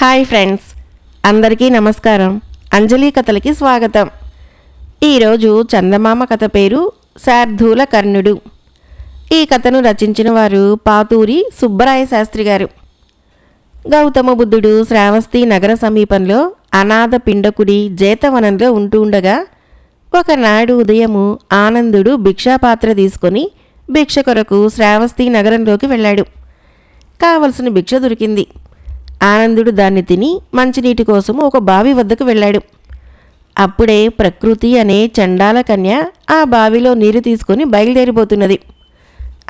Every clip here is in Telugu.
హాయ్ ఫ్రెండ్స్ అందరికీ నమస్కారం. అంజలి కథలకి స్వాగతం. ఈరోజు చందమామ కథ పేరు శార్ధూల కర్ణుడు. ఈ కథను రచించిన వారు పాతూరి సుబ్బరాయ శాస్త్రి గారు. గౌతమ బుద్ధుడు శ్రావస్తి నగర సమీపంలో అనాథ పిండకుడి జేతవనంలో ఉంటూ ఉండగా ఒకనాడు ఉదయము ఆనందుడు భిక్షాపాత్ర తీసుకొని భిక్ష కొరకు శ్రావస్తి నగరంలోకి వెళ్ళాడు. కావలసిన భిక్ష దొరికింది. ఆనందుడు దాన్ని తిని మంచినీటి కోసం ఒక బావి వద్దకు వెళ్ళాడు. అప్పుడే ప్రకృతి అనే చండాల కన్య ఆ బావిలో నీరు తీసుకొని బయలుదేరిపోతున్నది.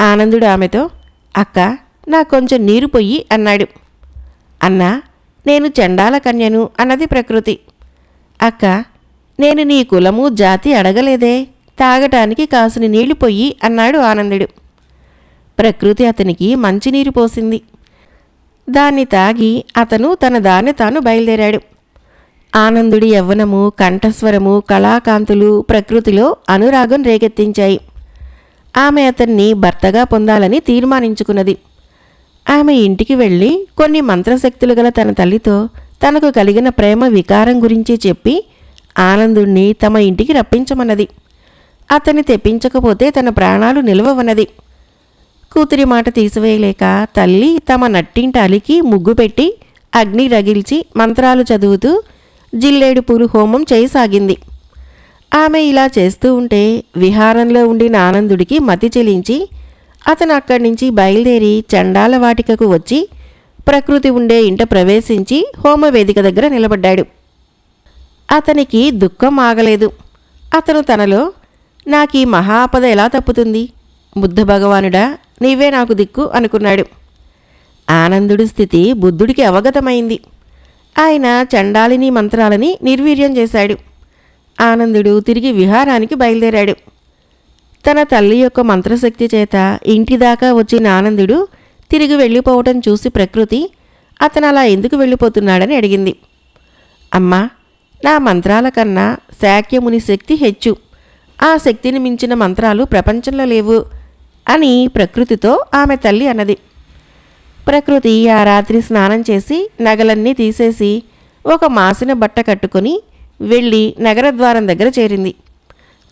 ఆనందుడు ఆమెతో అక్క నాకు కొంచెం నీరు పొయ్యి అన్నాడు. అన్నా నేను చండాల కన్యను అన్నది ప్రకృతి. అక్క నేను నీ కులము జాతి అడగలేదే తాగటానికి కాసిన నీళ్ళు పొయ్యి అన్నాడు ఆనందుడు. ప్రకృతి అతనికి మంచినీరు పోసింది. దాన్ని తాగి అతను తన దాన్ని తాను బయలుదేరాడు. ఆనందుడి యవ్వనము కంఠస్వరము కళాకాంతులు ప్రకృతిలో అనురాగం రేకెత్తించాయి. ఆమె అతన్ని భర్తగా పొందాలని తీర్మానించుకున్నది. ఆమె ఇంటికి వెళ్ళి కొన్ని మంత్రశక్తులు గల తన తల్లితో తనకు కలిగిన ప్రేమ వికారం గురించి చెప్పి ఆనందుణ్ణి తమ ఇంటికి రప్పించమన్నది. అతన్ని తెప్పించకపోతే తన ప్రాణాలు నిలవవన్నది. కూతురి మాట తీసివేయలేక తల్లి తమ నట్టింటి అలికి ముగ్గు పెట్టి అగ్ని రగిల్చి మంత్రాలు చదువుతూ జిల్లేడు పూలు హోమం చేయసాగింది. ఆమె ఇలా చేస్తూ ఉంటే విహారంలో ఉండిన ఆనందుడికి మతి చెలించి అతను అక్కడి నుంచి బయలుదేరి చండాల వాటికకు వచ్చి ప్రకృతి ఉండే ఇంట ప్రవేశించి హోమవేదిక దగ్గర నిలబడ్డాడు. అతనికి దుఃఖం ఆగలేదు. అతను తనలో నాకు ఈ మహాపద ఎలా తప్పుతుంది? బుద్ధ భగవానుడా నీవే నాకు దిక్కు అనుకున్నాడు. ఆనందుడి స్థితి బుద్ధుడికి అవగతమైంది. ఆయన చండాలిని మంత్రాలని నిర్వీర్యం చేశాడు. ఆనందుడు తిరిగి విహారానికి బయలుదేరాడు. తన తల్లి యొక్క మంత్రశక్తి చేత ఇంటి దాకా వచ్చిన ఆనందుడు తిరిగి వెళ్ళిపోవటం చూసి ప్రకృతి అతను అలా ఎందుకు వెళ్ళిపోతున్నాడని అడిగింది. అమ్మా నా మంత్రాల కన్నా శాక్యముని శక్తి హెచ్చు. ఆ శక్తిని మించిన మంత్రాలు ప్రపంచంలో లేవు. అని ప్రకృతితో ఆమె తల్లి అన్నది. ప్రకృతి ఆ రాత్రి స్నానం చేసి నగలన్నీ తీసేసి ఒక మాసిన బట్ట కట్టుకొని వెళ్ళి నగరద్వారం దగ్గర చేరింది.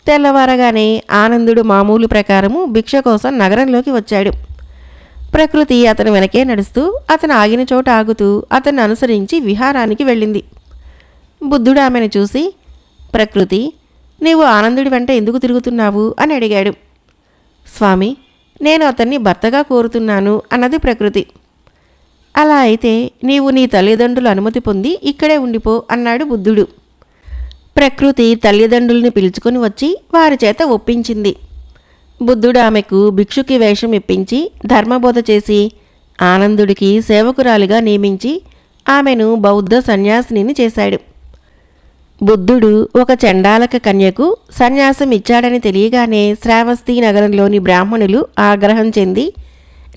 తెల్లవారగానే ఆనందుడు మామూలు ప్రకారము భిక్ష కోసం నగరంలోకి వచ్చాడు. ప్రకృతి అతను వెనకే నడుస్తూ అతను ఆగిన చోట ఆగుతూ అతన్ని అనుసరించి విహారానికి వెళ్ళింది. బుద్ధుడు ఆమెను చూసి ప్రకృతి నీవు ఆనందుడి వెంట ఎందుకు తిరుగుతున్నావు? అని అడిగాడు. స్వామి నేను అతన్ని భర్తగా కోరుతున్నాను అన్నది ప్రకృతి. అలా అయితే నీవు నీ తల్లిదండ్రుల అనుమతి పొంది ఇక్కడే ఉండిపో అన్నాడు బుద్ధుడు. ప్రకృతి తల్లిదండ్రుల్ని పిలుచుకొని వచ్చి వారి చేత ఒప్పించింది. బుద్ధుడు ఆమెకు భిక్షుకి వేషం ఇప్పించి ధర్మబోధ చేసి ఆనందుడికి సేవకురాలిగా నియమించి ఆమెను బౌద్ధ సన్యాసిని చేశాడు. బుద్ధుడు ఒక చండాలక కన్యకు సన్యాసం ఇచ్చాడని తెలియగానే శ్రావస్తి నగరంలోని బ్రాహ్మణులు ఆగ్రహం చెంది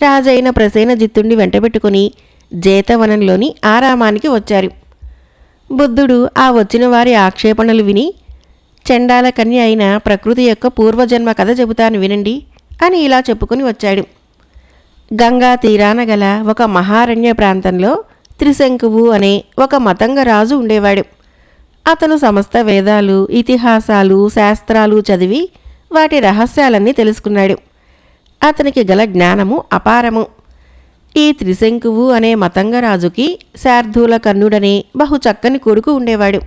రాజైన ప్రసేనజిత్తుణ్ణి వెంటబెట్టుకుని జేతవనంలోని ఆరామానికి వచ్చారు. బుద్ధుడు ఆ వచ్చిన వారి ఆక్షేపణలు విని చండాల కన్య అయిన ప్రకృతి యొక్క పూర్వజన్మ కథ చెబుతాను వినండి అని ఇలా చెప్పుకుని వచ్చాడు. గంగా తీరాన గల ఒక మహారణ్య ప్రాంతంలో త్రిశంకువు అనే ఒక మతంగ రాజు ఉండేవాడు. అతను సమస్త వేదాలు ఇతిహాసాలు శాస్త్రాలు చదివి వాటి రహస్యాలన్నీ తెలుసుకున్నాడు. అతనికి గల జ్ఞానము అపారము. ఈ త్రిశంకువు అనే మతంగరాజుకి శార్ధూల కర్ణుడనే బహు చక్కని కొడుకు ఉండేవాడు.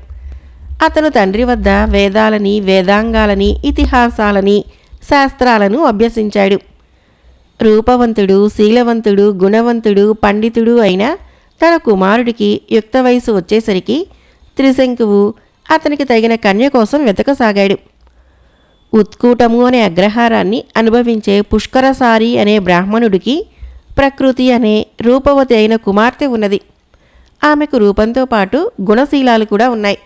అతను తండ్రి వద్ద వేదాలని వేదాంగాలని ఇతిహాసాలని శాస్త్రాలను అభ్యసించాడు. రూపవంతుడు శీలవంతుడు గుణవంతుడు పండితుడు అయిన తన కుమారుడికి యుక్త వయసు వచ్చేసరికి త్రిశంకువు అతనికి తగిన కన్య కోసం వెతకసాగాడు. ఉత్కూటము అనే అగ్రహారాన్ని అనుభవించే పుష్కరసారి అనే బ్రాహ్మణుడికి ప్రకృతి అనే రూపవతి అయిన కుమార్తె ఉన్నది. ఆమెకు రూపంతో పాటు గుణశీలాలు కూడా ఉన్నాయి.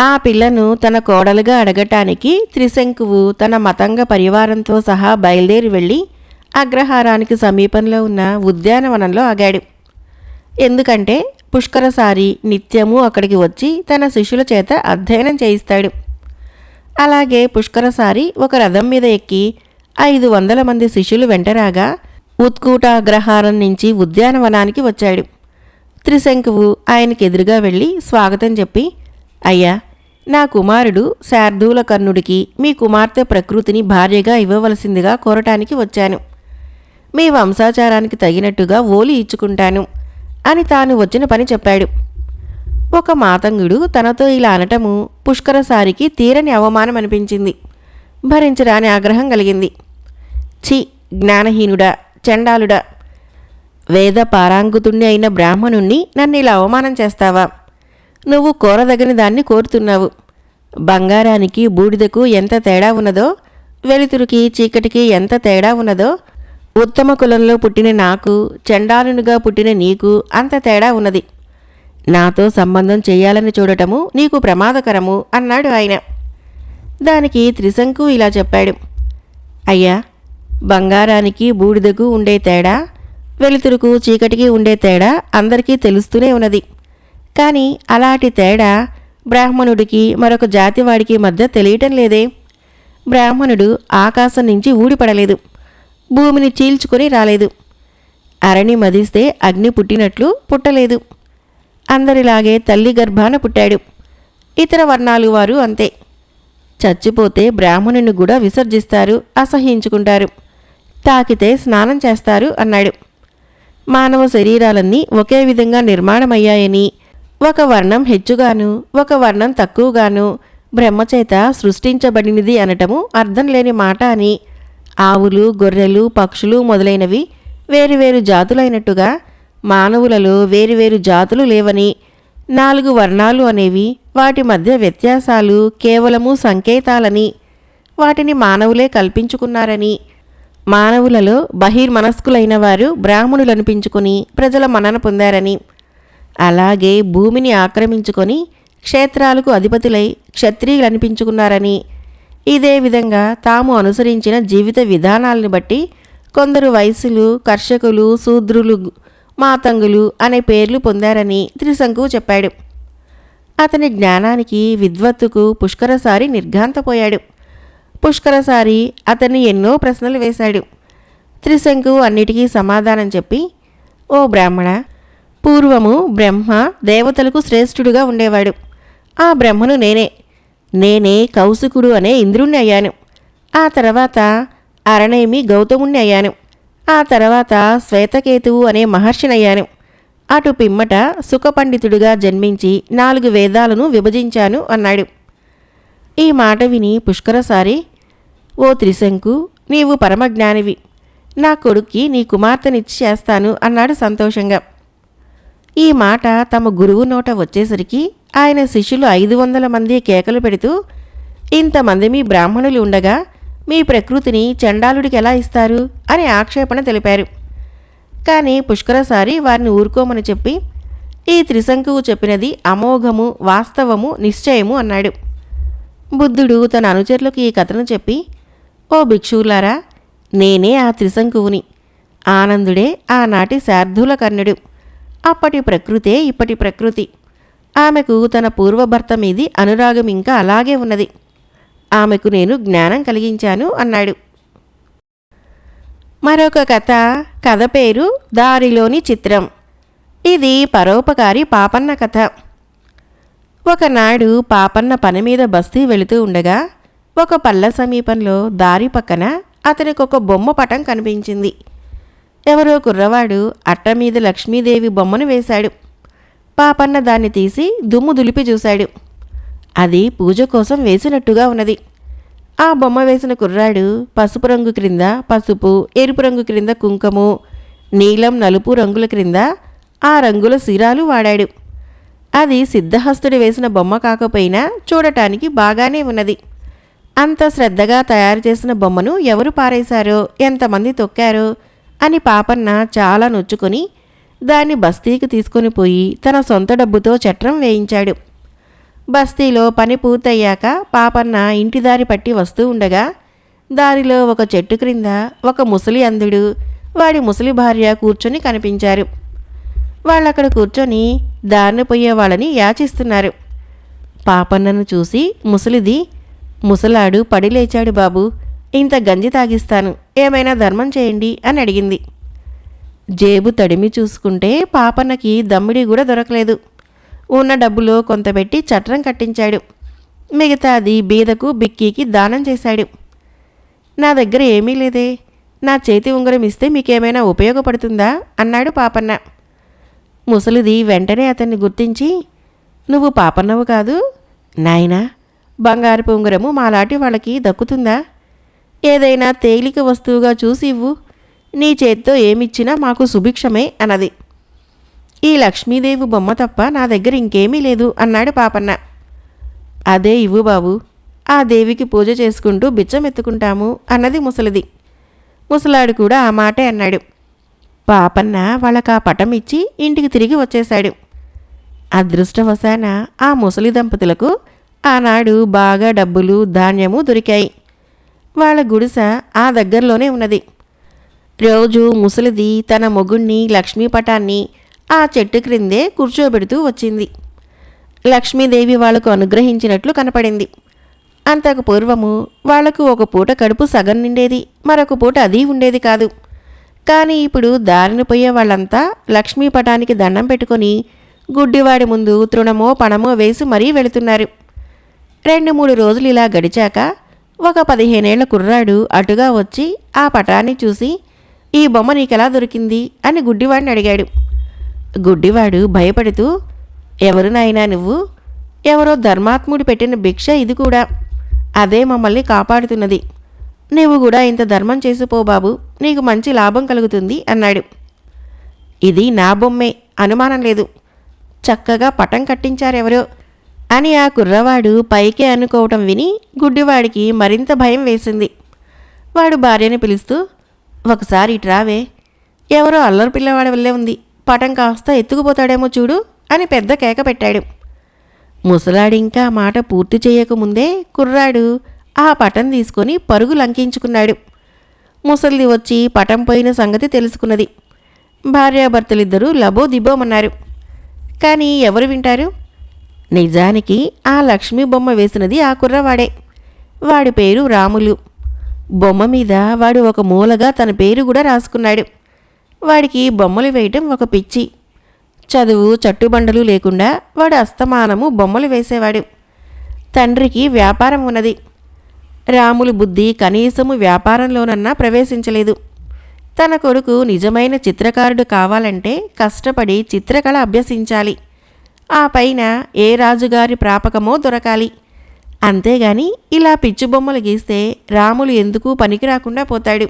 ఆ పిల్లను తన కోడలుగా అడగటానికి త్రిశంకువు తన మతంగ పరివారంతో సహా బయలుదేరి వెళ్ళి అగ్రహారానికి సమీపంలో ఉన్న ఉద్యానవనంలో ఆగాడు. ఎందుకంటే పుష్కరసారి నిత్యము అక్కడికి వచ్చి తన శిష్యుల చేత అధ్యయనం చేయిస్తాడు. అలాగే పుష్కరసారి ఒక రథం మీద ఎక్కి ఐదు వందల మంది శిష్యులు వెంటరాగా ఉత్కూటాగ్రహారం నుంచి ఉద్యానవనానికి వచ్చాడు. త్రిశంకువు ఆయనకి ఎదురుగా వెళ్ళి స్వాగతం చెప్పి అయ్యా నా కుమారుడు శార్దూల కర్ణుడికి మీ కుమార్తె ప్రకృతిని భార్యగా ఇవ్వవలసిందిగా కోరటానికి వచ్చాను. మీ వంశాచారానికి తగినట్టుగా ఓలి ఇచ్చుకుంటాను. అని తాను వచ్చిన పని చెప్పాడు. ఒక మాతంగుడు తనతో ఇలా అనటము పుష్కరసారికి తీరని అవమానం అనిపించింది. భరించరాని ఆగ్రహం కలిగింది. ఛీ జ్ఞానహీనుడా చండాలుడా. వేద పారాంగుతుణ్ణి అయిన బ్రాహ్మణుణ్ణి నన్ను ఇలా అవమానం చేస్తావా? నువ్వు కోరదగిన దాన్ని కోరుతున్నావు. బంగారానికి బూడిదకు ఎంత తేడా ఉన్నదో వెలుతురుకి చీకటికి ఎంత తేడా ఉన్నదో ఉత్తమ కులంలో పుట్టిన నాకు చండాలునిగా పుట్టిన నీకు అంత తేడా ఉన్నది. నాతో సంబంధం చేయాలని చూడటము నీకు ప్రమాదకరము అన్నాడు ఆయన. దానికి త్రిశంకు ఇలా చెప్పాడు. అయ్యా బంగారానికి బూడిదకు ఉండే తేడా వెలుతురుకు చీకటికి ఉండే తేడా అందరికీ తెలుస్తూనే ఉన్నది. కానీ అలాంటి తేడా బ్రాహ్మణుడికి మరొక జాతివాడికి మధ్య తెలియటం లేదే. బ్రాహ్మణుడు ఆకాశం నుంచి ఊడిపడలేదు. భూమిని చీల్చుకొని రాలేదు. అరణి మదిస్తే అగ్ని పుట్టినట్లు పుట్టలేదు. అందరిలాగే తల్లి గర్భాన పుట్టాడు. ఇతర వర్ణాలు వారు అంతే. చచ్చిపోతే బ్రాహ్మణుని కూడా విసర్జిస్తారు అసహ్యించుకుంటారు. తాకితే స్నానం చేస్తారు అన్నాడు. మానవ శరీరాలన్నీ ఒకే విధంగా నిర్మాణమయ్యాయని ఒక వర్ణం హెచ్చుగాను ఒక వర్ణం తక్కువగాను బ్రహ్మచేత సృష్టించబడినది అనటము అర్థం లేని మాట అని ఆవులు గొర్రెలు పక్షులు మొదలైనవి వేరువేరు జాతులైనట్టుగా మానవులలో వేరువేరు జాతులు లేవని నాలుగు వర్ణాలు అనేవి వాటి మధ్య వ్యత్యాసాలు కేవలము సంకేతాలని వాటిని మానవులే కల్పించుకున్నారని మానవులలో బహిర్మనస్కులైన వారు బ్రాహ్మణులనిపించుకుని ప్రజల మనన పొందారని అలాగే భూమిని ఆక్రమించుకొని క్షేత్రాలకు అధిపతులై క్షత్రియులనిపించుకున్నారని ఇదే విధంగా తాము అనుసరించిన జీవిత విధానాలను బట్టి కొందరు వయసులు కర్షకులు శూద్రులు మాతంగులు అనే పేర్లు పొందారని త్రిశంకు చెప్పాడు. అతని జ్ఞానానికి విద్వత్తుకు పుష్కరసారి నిర్ఘాంతపోయాడు. పుష్కరసారి అతన్ని ఎన్నో ప్రశ్నలు వేశాడు. త్రిశంకు అన్నిటికీ సమాధానం చెప్పి ఓ బ్రాహ్మణ పూర్వము బ్రహ్మ దేవతలకు శ్రేష్ఠుడుగా ఉండేవాడు. ఆ బ్రహ్మను నేనే. నేనే కౌశికుడు అనే ఇంద్రుణ్ణి అయ్యాను. ఆ తర్వాత అరణేమి గౌతముణ్ణి అయ్యాను. ఆ తర్వాత శ్వేతకేతువు అనే మహర్షినయ్యాను. అటు పిమ్మట సుఖపండితుడిగా జన్మించి నాలుగు వేదాలను విభజించాను అన్నాడు. ఈ మాట విని పుష్కరసారి ఓ త్రిశంకు నీవు పరమజ్ఞానివి. నా కొడుక్కి నీ కుమార్తెనిచ్చి చేస్తాను అన్నాడు సంతోషంగా. ఈ మాట తమ గురువు నోట వచ్చేసరికి ఆయన శిష్యులు ఐదు వందల మంది కేకలు పెడుతూ ఇంతమంది మీ బ్రాహ్మణులు ఉండగా మీ ప్రకృతిని చండాలుడికి ఎలా ఇస్తారు? అని ఆక్షేపణ తెలిపారు. కానీ పుష్కరసారి వారిని ఊరుకోమని చెప్పి ఈ త్రిశంకువు చెప్పినది అమోఘము వాస్తవము నిశ్చయము అన్నాడు. బుద్ధుడు తన అనుచరులకు ఈ కథను చెప్పి ఓ భిక్షువులారా నేనే ఆ త్రిశంకువుని. ఆనందుడే ఆనాటి శార్ధుల కర్ణుడు. అప్పటి ప్రకృతే ఇప్పటి ప్రకృతి. ఆమెకు తన పూర్వభర్త మీది అనురాగం ఇంకా అలాగే ఉన్నది. ఆమెకు నేను జ్ఞానం కలిగించాను అన్నాడు. మరొక కథ కథ పేరు దారిలోని చిత్రం. ఇది పరోపకారి పాపన్న కథ. ఒకనాడు పాపన్న పని మీద బస్తీ వెళుతూ ఉండగా ఒక పల్ల సమీపంలో దారి పక్కన అతనికి ఒక బొమ్మ పటం కనిపించింది. ఎవరో కుర్రవాడు అట్ట మీద లక్ష్మీదేవి బొమ్మను వేశాడు. పాపన్న దాన్ని తీసి దుమ్ము దులిపి చూశాడు. అది పూజ కోసం వేసినట్టుగా ఉన్నది. ఆ బొమ్మ వేసిన కుర్రాడు పసుపు రంగు క్రింద పసుపు ఎరుపు రంగు క్రింద కుంకము నీలం నలుపు రంగుల క్రింద ఆ రంగుల సిరాలు వాడాడు. అది సిద్ధహస్తుడు వేసిన బొమ్మ కాకపోయినా చూడటానికి బాగానే ఉన్నది. అంత శ్రద్ధగా తయారు చేసిన బొమ్మను ఎవరు పారేశారో ఎంతమంది తొక్కారో అని పాపన్న చాలా నొచ్చుకొని దాన్ని బస్తీకి తీసుకొని పోయి తన సొంత డబ్బుతో చట్రం వేయించాడు. బస్తీలో పని పూర్తయ్యాక పాపన్న ఇంటి దారి పట్టి వస్తూ ఉండగా దారిలో ఒక చెట్టు క్రింద ఒక ముసలి అందుడు వాడి ముసలి భార్య కూర్చొని కనిపించారు. వాళ్ళక్కడ కూర్చొని దారిన పోయే వాళ్ళని యాచిస్తున్నారు. పాపన్నను చూసి ముసలిది ముసలాడు పడి లేచాడు బాబు ఇంత గంజి తాగిస్తాను ఏమైనా ధర్మం చేయండి అని అడిగింది. జేబు తడిమి చూసుకుంటే పాపన్నకి దమ్మిడి కూడా దొరకలేదు. ఉన్న డబ్బులో కొంత పెట్టి చట్రం కట్టించాడు. మిగతాది బీదకు బిక్కీకి దానం చేశాడు. నా దగ్గర ఏమీ లేదే నా చేతి ఉంగరం ఇస్తే మీకేమైనా ఉపయోగపడుతుందా? అన్నాడు పాపన్న. ముసలిది వెంటనే అతన్ని గుర్తించి నువ్వు పాపన్నవు కాదు నాయనా బంగారపు ఉంగరము మాలాంటి వాళ్ళకి దక్కుతుందా? ఏదైనా తేలిక వస్తువుగా చూసి ఇవ్వు నీ చేత్తో ఏమిచ్చినా మాకు సుభిక్షమే అన్నది. ఈ లక్ష్మీదేవి బొమ్మ తప్ప నా దగ్గర ఇంకేమీ లేదు అన్నాడు పాపన్న. అదే ఇవ్వు బాబు ఆ దేవికి పూజ చేసుకుంటూ బిచ్చం ఎత్తుకుంటాము అన్నది ముసలిది. ముసలాడు కూడా ఆ మాటే అన్నాడు. పాపన్న వాళ్ళకి ఆ పటం ఇచ్చి ఇంటికి తిరిగి వచ్చేశాడు. అదృష్టవశాన ఆ ముసలి దంపతులకు ఆనాడు బాగా డబ్బులు ధాన్యము దొరికాయి. వాళ్ళ గుడిసె ఆ దగ్గరలోనే ఉన్నది. రోజు ముసలిది తన మొగుణ్ణి లక్ష్మీ పటాన్ని ఆ చెట్టు క్రిందే కూర్చోబెడుతూ వచ్చింది. లక్ష్మీదేవి వాళ్ళకు అనుగ్రహించినట్లు కనపడింది. అంతకు పూర్వము వాళ్ళకు ఒక పూట కడుపు సగం నిండేది మరొక పూట అది ఉండేది కాదు. కానీ ఇప్పుడు దారిన పోయే వాళ్ళంతా లక్ష్మీ పటానికి దండం పెట్టుకొని గుడ్డివాడి ముందు తృణమో పణమో వేసి మరీ వెళుతున్నారు. రెండు మూడు రోజులు ఇలా గడిచాక ఒక పదిహేనేళ్ళ కుర్రాడు అటుగా వచ్చి ఆ పటాన్ని చూసి ఈ బొమ్మ నీకెలా దొరికింది? అని గుడ్డివాడిని అడిగాడు. గుడ్డివాడు భయపడుతూ ఎవరు నాయనా నువ్వు? ఎవరో ధర్మాత్ముడు పెట్టిన భిక్ష ఇది కూడా. అదే మమ్మల్ని కాపాడుతున్నది. నీవు కూడా ఇంత ధర్మం చేసిపో బాబు. నీకు మంచి లాభం కలుగుతుంది అన్నాడు. ఇది నా బొమ్మే. అనుమానం లేదు. చక్కగా పటం కట్టించారెవరో. అని ఆ కుర్రవాడు పైకే అనుకోవటం విని గుడ్డివాడికి మరింత భయం వేసింది. వాడు భార్యని పిలుస్తూ ఒకసారి ఇటు రావే. ఎవరో అల్లరి పిల్లవాడి వల్లే ఉంది. పటం కాస్త ఎత్తుకుపోతాడేమో చూడు అని పెద్ద కేక పెట్టాడు. ముసలాడు ఇంకా మాట పూర్తి చేయకముందే కుర్రాడు ఆ పటం తీసుకొని పరుగు లంకించుకున్నాడు. ముసలిది వచ్చి పటం పోయిన సంగతి తెలుసుకున్నది. భార్యాభర్తలిద్దరూ లబో దిబోమన్నారు. కానీ ఎవరు వింటారు? నిజానికి ఆ లక్ష్మీ బొమ్మ వేసినది ఆ కుర్రవాడే. వాడి పేరు రాములు. బొమ్మ మీద వాడు ఒక మూలగా తన పేరు కూడా రాసుకున్నాడు. వాడికి బొమ్మలు వేయటం ఒక పిచ్చి. చదువు చట్టుబండలు లేకుండా వాడు అస్తమానము బొమ్మలు వేసేవాడు. తండ్రికి వ్యాపారం ఉన్నది. రాములు బుద్ధి కనీసము వ్యాపారంలోనన్నా ప్రవేశించలేదు. తన కొడుకు నిజమైన చిత్రకారుడు కావాలంటే కష్టపడి చిత్రకళ అభ్యసించాలి. ఆ పైన ఏ రాజుగారి ప్రాపకమో దొరకాలి. అంతేగాని ఇలా పిచ్చి బొమ్మలు గీస్తే రాములు ఎందుకు పనికి రాకుండా పోతాడు?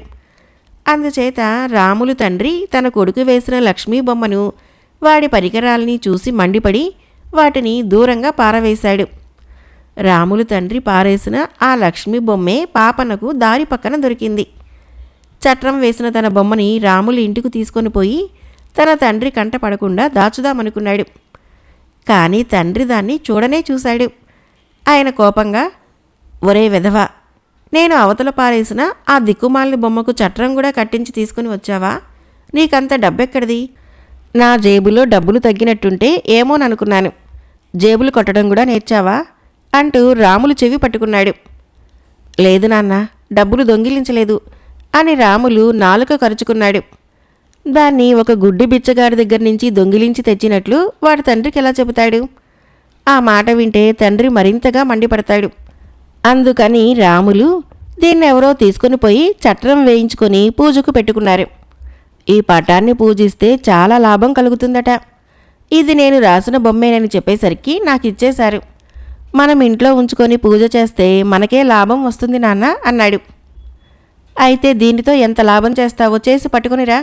అందుచేత రాములు తండ్రి తన కొడుకు వేసిన లక్ష్మీ బొమ్మను వాడి పరికరాల్ని చూసి మండిపడి వాటిని దూరంగా పారవేశాడు. రాములు తండ్రి పారేసిన ఆ లక్ష్మీ బొమ్మే పాపనకు దారి పక్కన దొరికింది. చట్రం వేసిన తన బొమ్మని రాములు ఇంటికి తీసుకొని పోయి తన తండ్రి కంట పడకుండా దాచుదామనుకున్నాడు. కానీ తండ్రి దాన్ని చూడనే చూశాడు. ఆయన కోపంగా ఒరే విధవ నేను అవతల పారేసిన ఆ దిక్కుమాలిన బొమ్మకు చట్రం కూడా కట్టించి తీసుకుని వచ్చావా? నీకంత డబ్బెక్కడిది? నా జేబులో డబ్బులు తగ్గినట్టుంటే ఏమోననుకున్నాను. జేబులు కొట్టడం కూడా నేర్చావా? అంటూ రాములు చెవి పట్టుకున్నాడు. లేదు నాన్న డబ్బులు దొంగిలించలేదు అని రాములు నాలుక కరుచుకున్నాడు. దాన్ని ఒక గుడ్డి బిచ్చగాడి దగ్గర నుంచి దొంగిలించి తెచ్చినట్లు వాడి తండ్రికి ఎలా చెబుతాడు? ఆ మాట వింటే తండ్రి మరింతగా మండిపడతాడు. అందుకని రాములు దీన్నెవరో తీసుకుని పోయి చట్రం వేయించుకొని పూజకు పెట్టుకున్నారు. ఈ పటాన్ని పూజిస్తే చాలా లాభం కలుగుతుందట. ఇది నేను రాసిన బొమ్మేనని చెప్పేసరికి నాకు ఇచ్చేశారు మనం ఇంట్లో ఉంచుకొని పూజ చేస్తే మనకే లాభం వస్తుంది నాన్న అన్నాడు. అయితే దీనితో ఎంత లాభం చేస్తావో చేసి పట్టుకునిరా.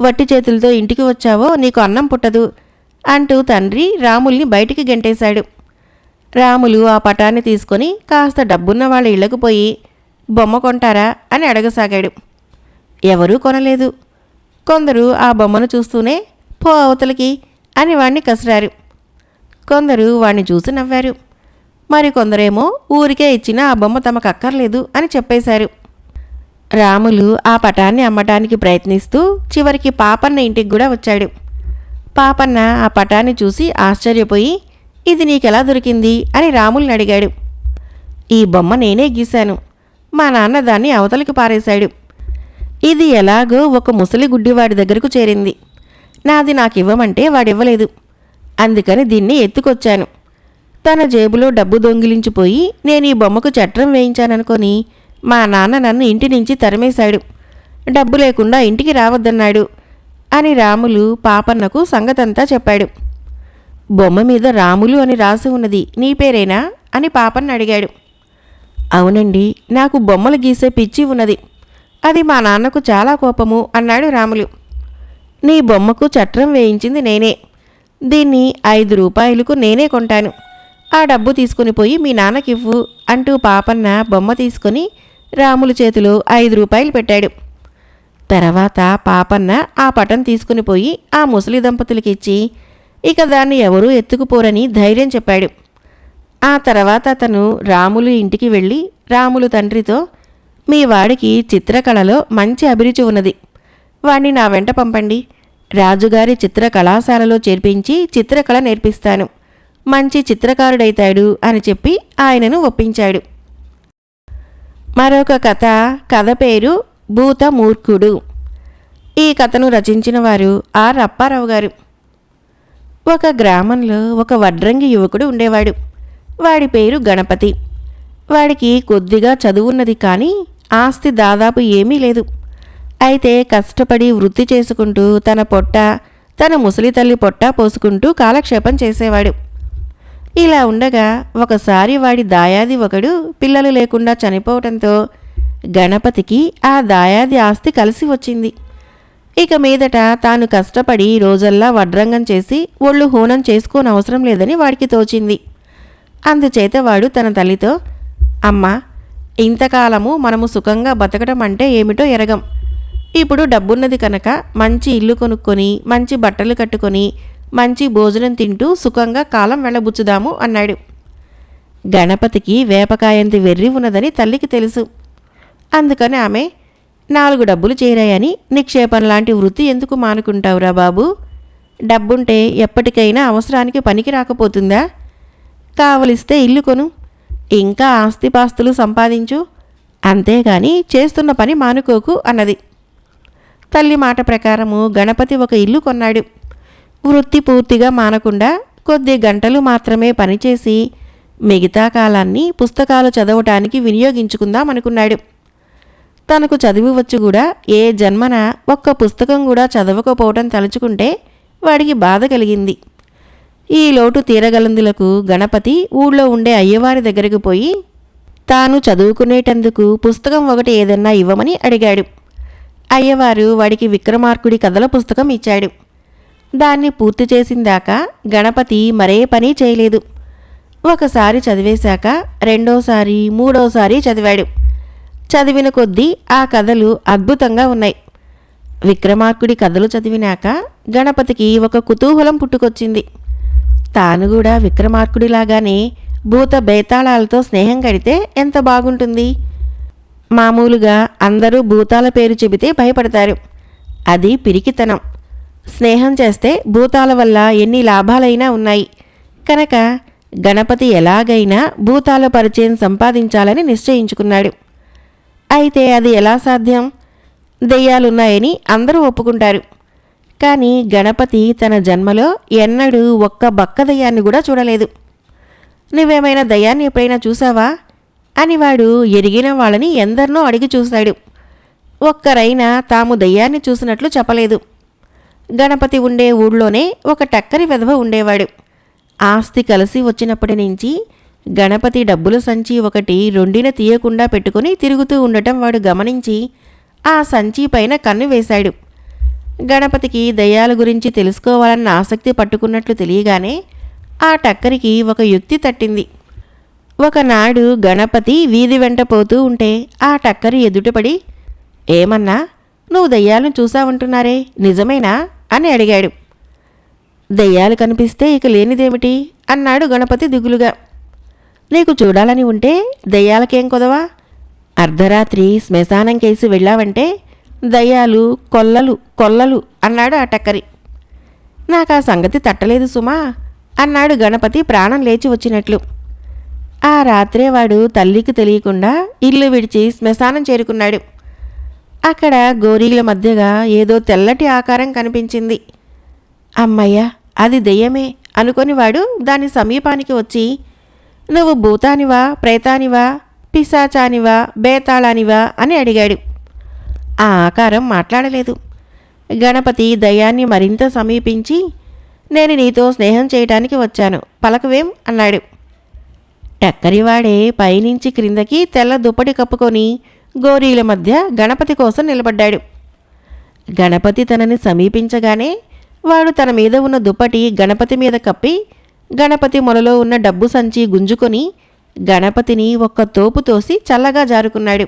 వట్టి చేతులతో ఇంటికి వచ్చావో నీకు అన్నం పుట్టదు అంటూ తండ్రి రాముల్ని బయటికి గెంటేశాడు. రాములు ఆ పటాన్ని తీసుకొని కాస్త డబ్బున్న వాళ్ళ ఇళ్ళకు పోయి బొమ్మ కొంటారా? అని అడగసాగాడు. ఎవరూ కొనలేదు. కొందరు ఆ బొమ్మను చూస్తూనే పో అవతలికి అని వాణ్ణి కసిరారు. కొందరు వాణ్ణి చూసి నవ్వారు. మరి కొందరేమో ఊరికే ఇచ్చిన ఆ బొమ్మ తమకు అక్కర్లేదు అని చెప్పేశారు. రాములు ఆ పటాన్ని అమ్మటానికి ప్రయత్నిస్తూ చివరికి పాపన్న ఇంటికి కూడా వచ్చాడు. పాపన్న ఆ పటాన్ని చూసి ఆశ్చర్యపోయి ఇది నీకెలా దొరికింది? అని రాముల్ని అడిగాడు. ఈ బొమ్మ నేనే గీశాను. మా నాన్న దాన్ని అవతలికి పారేశాడు. ఇది ఎలాగో ఒక ముసలి గుడ్డివాడి దగ్గరకు చేరింది. నాది నాకు ఇవ్వమంటే వాడివ్వలేదు. అందుకని దీన్ని ఎత్తుకొచ్చాను. తన జేబులో డబ్బు దొంగిలించిపోయి నేను ఈ బొమ్మకు చట్రం వేయించాననుకొని మా నాన్న నన్ను ఇంటి నుంచి తరిమేశాడు. డబ్బు లేకుండా ఇంటికి రావద్దన్నాడు అని రాములు పాపన్నకు సంగతంతా చెప్పాడు. బొమ్మ మీద రాములు అని రాసి ఉన్నది నీ పేరేనా అని పాపన్న అడిగాడు. అవునండి నాకు బొమ్మలు గీసే పిచ్చి ఉన్నది. అది మా నాన్నకు చాలా కోపము అన్నాడు రాములు. నీ బొమ్మకు చట్రం వేయించింది నేనే. దీన్ని ఐదు రూపాయలకు నేనే కొంటాను. ఆ డబ్బు తీసుకుని పోయి మీ నాన్నకివ్వు అంటూ పాపన్న బొమ్మ తీసుకొని రాములు చేతిలో ఐదు రూపాయలు పెట్టాడు. తర్వాత పాపన్న ఆ పటం తీసుకుని పోయి ఆ ముసలి దంపతులకి ఇచ్చి ఇక దాన్ని ఎవరూ ఎత్తుకుపోరని ధైర్యం చెప్పాడు. ఆ తర్వాత అతను రాములు ఇంటికి వెళ్ళి రాములు తండ్రితో మీ వాడికి చిత్రకళలో మంచి అభిరుచి ఉన్నది. వాణ్ణి నా వెంట పంపండి. రాజుగారి చిత్ర కళాశాలలో చేర్పించి చిత్రకళ నేర్పిస్తాను. మంచి చిత్రకారుడైతాడు అని చెప్పి ఆయనను ఒప్పించాడు. మరొక కథ కథ పేరు భూత మూర్ఖుడు ఈ కథను రచించిన వారు ఆర్. అప్పారావు గారు. ఒక గ్రామంలో ఒక వడ్రంగి యువకుడు ఉండేవాడు. వాడి పేరు గణపతి. వాడికి కొద్దిగా చదువున్నది కానీ ఆస్తి దాదాపు ఏమీ లేదు. అయితే కష్టపడి వృత్తి చేసుకుంటూ తన పొట్ట తన ముసలి తల్లి పొట్ట పోసుకుంటూ కాలక్షేపం చేసేవాడు. ఇలా ఉండగా ఒకసారి వాడి దాయాది ఒకడు పిల్లలు లేకుండా చనిపోవటంతో గణపతికి ఆ దాయాది ఆస్తి కలిసి వచ్చింది. ఇక మీదట తాను కష్టపడి రోజల్లా వడ్రంగం చేసి ఒళ్ళు హూనం చేసుకోనవసరం లేదని వాడికి తోచింది. అందుచేత వాడు తన తల్లితో అమ్మా ఇంతకాలము మనము సుఖంగా బతకడం అంటే ఏమిటో ఎరగం. ఇప్పుడు డబ్బున్నది కనుక మంచి ఇల్లు కొనుక్కొని మంచి బట్టలు కట్టుకొని మంచి భోజనం తింటూ సుఖంగా కాలం వెళ్ళబుచ్చుదాము అన్నాడు. గణపతికి వేపకాయంతి వెర్రి ఉన్నదని తల్లికి తెలుసు. అందుకని ఆమె నాలుగు డబ్బులు చేరాయని నిక్షేపం లాంటి వృత్తి ఎందుకు మానుకుంటావురా బాబు? డబ్బుంటే ఎప్పటికైనా అవసరానికి పనికి రాకపోతుందా? కావలిస్తే ఇల్లు కొను ఇంకా ఆస్తిపాస్తులు సంపాదించు అంతేగాని చేస్తున్న పని మానుకోకు అన్నది. తల్లి మాట ప్రకారము గణపతి ఒక ఇల్లు కొన్నాడు. వృత్తి పూర్తిగా మానకుండా కొద్ది గంటలు మాత్రమే పనిచేసి మిగతా కాలాన్ని పుస్తకాలు చదవటానికి వినియోగించుకుందాం అనుకున్నాడు. తనకు చదివి వచ్చి కూడా ఏ జన్మన ఒక్క పుస్తకం కూడా చదవకపోవటం తలుచుకుంటే వాడికి బాధ కలిగింది. ఈ లోటు తీరగలందులకు గణపతి ఊళ్ళో ఉండే అయ్యవారి దగ్గరకు పోయి తాను చదువుకునేటందుకు పుస్తకం ఒకటి ఏదన్నా ఇవ్వమని అడిగాడు. అయ్యవారు వాడికి విక్రమార్కుడి కథల పుస్తకం ఇచ్చాడు. దాన్ని పూర్తి చేసిందాక గణపతి మరే పని చేయలేదు. ఒకసారి చదివేశాక రెండోసారి మూడోసారి చదివాడు. చదివిన కొద్దీ ఆ కథలు అద్భుతంగా ఉన్నాయి. విక్రమార్కుడి కథలు చదివినాక గణపతికి ఒక కుతూహలం పుట్టుకొచ్చింది. తాను కూడా విక్రమార్కుడిలాగానే భూత బేతాళాలతో స్నేహం కడితే ఎంత బాగుంటుంది? మామూలుగా అందరూ భూతాల పేరు చెబితే భయపడతారు. అది పిరికితనం. స్నేహం చేస్తే భూతాల వల్ల ఎన్ని లాభాలైనా ఉన్నాయి. కనుక గణపతి ఎలాగైనా భూతాల పరిచయం సంపాదించాలని నిశ్చయించుకున్నాడు. అయితే అది ఎలా సాధ్యం? దెయ్యాలున్నాయని అందరూ ఒప్పుకుంటారు. కానీ గణపతి తన జన్మలో ఎన్నడూ ఒక్క బక్క దయ్యాన్ని కూడా చూడలేదు. నువ్వేమైనా దయ్యాన్ని ఎప్పుడైనా చూసావా? అని వాడు ఎరిగిన వాళ్ళని ఎందరినో అడిగి చూశాడు ఒక్కరైనా తాము దయ్యాన్ని చూసినట్లు చెప్పలేదు. గణపతి ఉండే ఊళ్ళోనే ఒక టక్కరి వెధవ ఉండేవాడు. ఆస్తి కలిసి వచ్చినప్పటి నుంచి గణపతి డబ్బుల సంచి ఒకటి రెండిన తీయకుండా పెట్టుకుని తిరుగుతూ ఉండటం వాడు గమనించి ఆ సంచి పైన కన్ను వేశాడు. గణపతికి దయ్యాల గురించి తెలుసుకోవాలన్న ఆసక్తి పట్టుకున్నట్లు తెలియగానే ఆ టక్కరికి ఒక యుక్తి తట్టింది. ఒకనాడు గణపతి వీధి వెంట పోతూ ఉంటే ఆ టక్కరి ఎదుటపడి ఏమన్నా నువ్వు దయ్యాలను చూసావంటున్నారే నిజమేనా? అని అడిగాడు. దయ్యాలు కనిపిస్తే ఇక లేనిదేమిటి? అన్నాడు గణపతి దిగులుగా. నీకు చూడాలని ఉంటే దయ్యాలకేం కుదవా? అర్ధరాత్రి శ్మశానం కేసి వెళ్ళావంటే దయ్యాలు కొల్లలు కొల్లలు అన్నాడు ఆ టక్కరి. నాకు ఆ సంగతి తట్టలేదు సుమా అన్నాడు గణపతి ప్రాణం లేచి వచ్చినట్లు. ఆ రాత్రే వాడు తల్లికి తెలియకుండా ఇల్లు విడిచి శ్మశానం చేరుకున్నాడు. అక్కడ గోరీల మధ్యగా ఏదో తెల్లటి ఆకారం కనిపించింది. అమ్మయ్య అది దెయ్యమే అనుకొని వాడు దాని సమీపానికి వచ్చి నువ్వు భూతానివా ప్రేతానివా పిశాచానివా బేతాళానివా? అని అడిగాడు. ఆ ఆకారం మాట్లాడలేదు. గణపతి దయాన్ని మరింత సమీపించి నేను నీతో స్నేహం చేయటానికి వచ్చాను. పలకవేం? అన్నాడు. టక్కరివాడే పైనుంచి క్రిందకి తెల్ల దుప్పటి కప్పుకొని గోరీల మధ్య గణపతి కోసం నిలబడ్డాడు. గణపతి తనని సమీపించగానే వాడు తన మీద ఉన్న దుప్పటి గణపతి మీద కప్పి గణపతి మొలలో ఉన్న డబ్బు సంచి గుంజుకొని గణపతిని ఒక్క తోపు తోసి చల్లగా జారుకున్నాడు.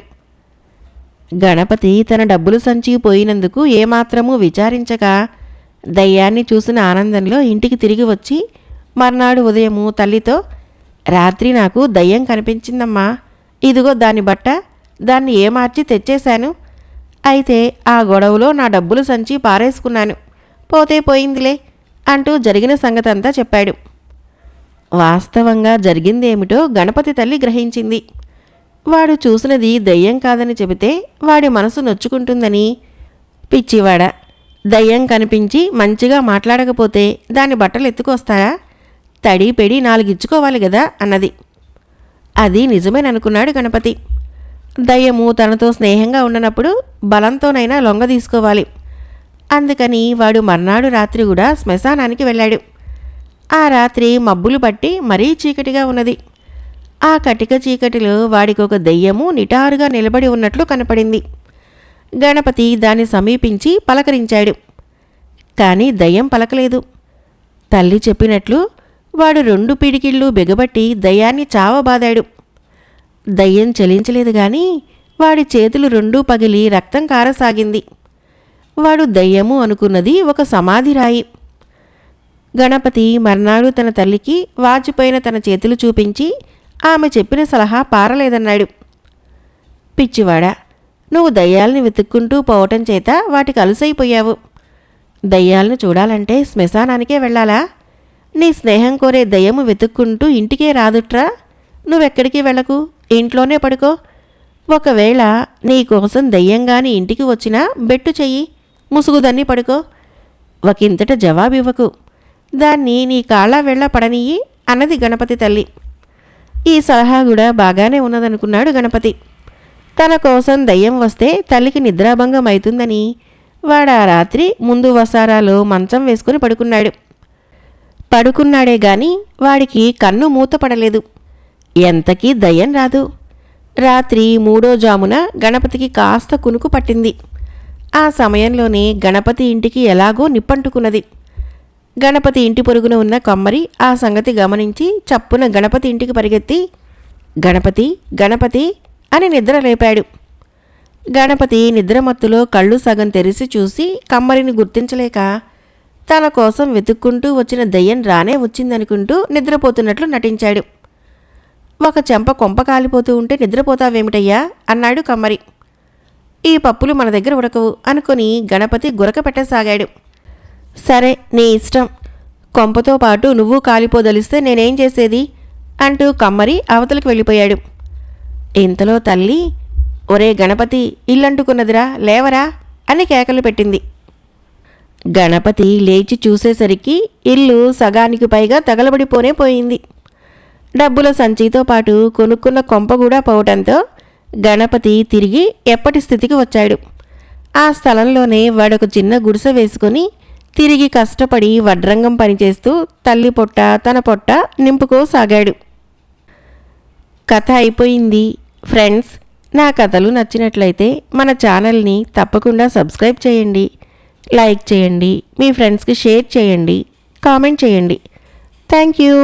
గణపతి తన డబ్బులు సంచి పోయినందుకు ఏమాత్రమూ విచారించక దయ్యాన్ని చూసిన ఆనందంలో ఇంటికి తిరిగి వచ్చి మర్నాడు ఉదయము తల్లితో రాత్రి నాకు దయ్యం కనిపించిందమ్మా. ఇదిగో దాని బట్ట దాన్ని ఏమార్చి తెచ్చేశాను? అయితే ఆ గొడవలో నా డబ్బులు సంచి పారేసుకున్నాను. పోతే పోయిందిలే అంటూ జరిగిన సంగతంతా చెప్పాడు. వాస్తవంగా జరిగిందేమిటో గణపతి తల్లి గ్రహించింది. వాడు చూసినది దయ్యం కాదని చెబితే వాడి మనసు నొచ్చుకుంటుందని. పిచ్చివాడ దయ్యం కనిపించి మంచిగా మాట్లాడకపోతే దాని బట్టలు ఎత్తుకొస్తారా? తడి పెడి నాలుగిచ్చుకోవాలి కదా అన్నది. అది నిజమేననుకున్నాడు గణపతి. దయ్యము తనతో స్నేహంగా ఉండనప్పుడు బలంతోనైనా లొంగ తీసుకోవాలి. అందుకని వాడు మర్నాడు రాత్రి కూడా శ్మశానానికి వెళ్ళాడు. ఆ రాత్రి మబ్బులు పట్టి మరీ చీకటిగా ఉన్నది. ఆ కటిక చీకటిలో వాడికి ఒక దెయ్యము నిటారుగా నిలబడి ఉన్నట్లు కనపడింది. గణపతి దాన్ని సమీపించి పలకరించాడు. కానీ దయ్యం పలకలేదు. తల్లి చెప్పినట్లు వాడు రెండు పిడికిళ్ళు బిగబట్టి దయ్యాన్ని చావబాదాడు. దయ్యం చలించలేదు కానీ వాడి చేతులు రెండూ పగిలి రక్తం కారసాగింది. వాడు దయ్యము అనుకున్నది ఒక సమాధి రాయి. గణపతి మర్నాడు తన తల్లికి వాచిపోయిన తన చేతులు చూపించి ఆమె చెప్పిన సలహా పారలేదన్నాడు. పిచ్చివాడా నువ్వు దయ్యాల్ని వెతుక్కుంటూ పోవటం చేత వాటికి అలుసైపోయావు. దయ్యాలను చూడాలంటే శ్మశానానికే వెళ్ళాలా? నీ స్నేహం కోరే దయ్యము వెతుక్కుంటూ ఇంటికే రాదుట్రా? నువ్వెక్కడికి వెళ్ళకు? ఇంట్లోనే పడుకో. ఒకవేళ నీ కోసం దయ్యంగాని ఇంటికి వచ్చినా బెట్టు చెయ్యి. ముసుగుదన్ని పడుకో. ఒకంతట జవాబివ్వకు. దాన్ని నీ కాళ్ళ వెళ్ళ పడనియ్యి అన్నది గణపతి తల్లి. ఈ సలహా కూడా బాగానే ఉన్నదనుకున్నాడు గణపతి. తన కోసం దయ్యం వస్తే తల్లికి నిద్రాభంగం అవుతుందని వాడు ఆ రాత్రి ముందు వసారాలో మంచం వేసుకుని పడుకున్నాడు. పడుకున్నాడే గాని వాడికి కన్ను మూతపడలేదు ఎంతకీ దయ్యం రాదు. రాత్రి మూడో జామున గణపతికి కాస్త కునుకు పట్టింది. ఆ సమయంలోనే గణపతి ఇంటికి ఎలాగో నిప్పంటుకున్నది. గణపతి ఇంటి పొరుగున ఉన్న కమ్మరి ఆ సంగతి గమనించి చప్పున గణపతి ఇంటికి పరిగెత్తి గణపతి గణపతి అని నిద్ర లేపాడు. గణపతి నిద్రమత్తులో కళ్ళు సగం తెరిచి చూసి కమ్మరిని గుర్తించలేక తన కోసం వెతుక్కుంటూ వచ్చిన దయ్యం రానే వచ్చిందనుకుంటూ నిద్రపోతున్నట్లు నటించాడు. ఒక చెంప కొంప కాలిపోతూ ఉంటే నిద్రపోతావేమిటయ్యా? అన్నాడు కమ్మరి. ఈ పప్పులు మన దగ్గర ఉడకవు అనుకుని గణపతి గురక పెట్టసాగాడు. సరే నీ ఇష్టం. కొంపతో పాటు నువ్వు కాలిపోదలిస్తే నేనేం చేసేది? అంటూ కమ్మరి అవతలకు వెళ్ళిపోయాడు. ఇంతలో తల్లి ఒరే గణపతి ఇల్లంటుకున్నదిరా లేవరా? అని కేకలు పెట్టింది. గణపతి లేచి చూసేసరికి ఇల్లు సగానికి పైగా తగలబడిపోనే పోయింది. డబ్బుల సంచితో పాటు కొనుక్కున్న కొంప కూడా పోవటంతో గణపతి తిరిగి ఎప్పటి స్థితికి వచ్చాడు. ఆ స్థలంలోనే వాడొక చిన్న గుడిసె వేసుకొని తిరిగి కష్టపడి వడ్రంగం పనిచేస్తూ తల్లి పొట్ట తన పొట్ట నింపుకోసాగాడు. కథ అయిపోయింది. ఫ్రెండ్స్ నా కథలు నచ్చినట్లయితే మన ఛానల్ని తప్పకుండా సబ్స్క్రైబ్ చేయండి. లైక్ చేయండి మీ ఫ్రెండ్స్కి షేర్ చేయండి కామెంట్ చేయండి. Thank you.